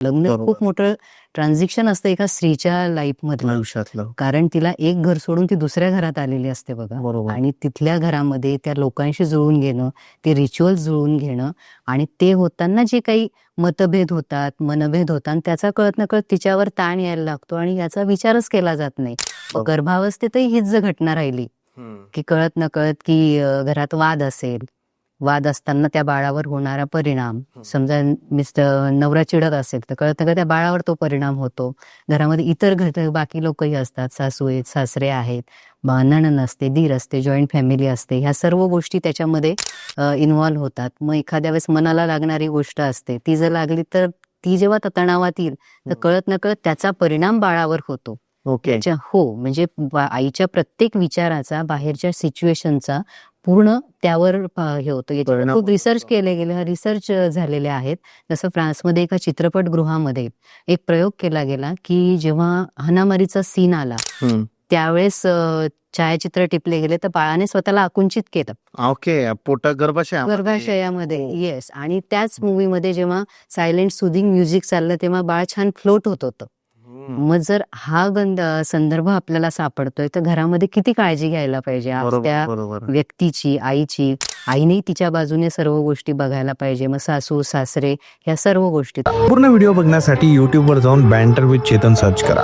लग्न. खूप मोठं ट्रान्झिक्शन असतं एका स्त्रीच्या लाईफ आयुष्यातलं कारण तिला एक घर सोडून ती दुसऱ्या घरात आलेली असते बघा बरोबर आणि तिथल्या घरामध्ये त्या लोकांशी जुळून घेणं ते रिच्युअल जुळून घेणं आणि ते होताना जे काही मतभेद होतात मनभेद होतात त्याचा कळत नकळत तिच्यावर ताण यायला लागतो आणि याचा विचारच केला जात नाही. गर्भावस्थेतही हीच घटना राहिली. की कळत नकळत की अ, घरात वाद असेल वाद असताना त्या बाळावर होणारा परिणाम. समजा मिस्टर नवरा चिडत असेल तर कळत नकळत त्या बाळावर तो परिणाम होतो? घरामध्ये इतर घट बाकी लोकही असतात. सासू आहेत सासरे आहेत. नणंद असते दीर असते जॉईंट फॅमिली असते. ह्या सर्व गोष्टी त्याच्यामध्ये इन्व्हॉल्व्ह होतात. मग एखाद्या वेळेस मनाला लागणारी गोष्ट असते. ती जर लागली तर ती जेव्हा तणावात येईल तर हम्म. कळत नकळत त्याचा परिणाम बाळावर होतो. ओके. त्याच्या हो. म्हणजे आईच्या प्रत्येक विचाराचा बाहेरच्या सिच्युएशनचा पूर्ण त्यावर हे होतं. खूप. रिसर्च केले गेले रिसर्च झालेले आहेत. जसं फ्रान्समध्ये एका चित्रपटगृहामध्ये एक प्रयोग केला गेला की जेव्हा हनामारीचा सीन आला. त्यावेळेस छायाचित्र टिपले गेले तर बाळाने स्वतःला आकुंचित केलं. ओके पोटा गर्भाशय गर्भाशयामध्ये येस आणि त्याच मूवीमध्ये जेव्हा सायलेंट सुदिंग म्युझिक चाललं तेव्हा बाळ छान फ्लोट होत होतं. मग जर हा गंध संदर्भ आपल्याला सापडतोय तर घरामध्ये किती काळजी घ्यायला पाहिजे? आज बरोबर त्या बरोबर. व्यक्तीची आईची आईने तिच्या बाजूने सर्व गोष्टी बघायला पाहिजे. मग सासू सासरे ह्या सर्व गोष्टी. पूर्ण व्हिडिओ बघण्यासाठी यूट्यूबवर जाऊन बँटर विथ चेतन सर्च करा.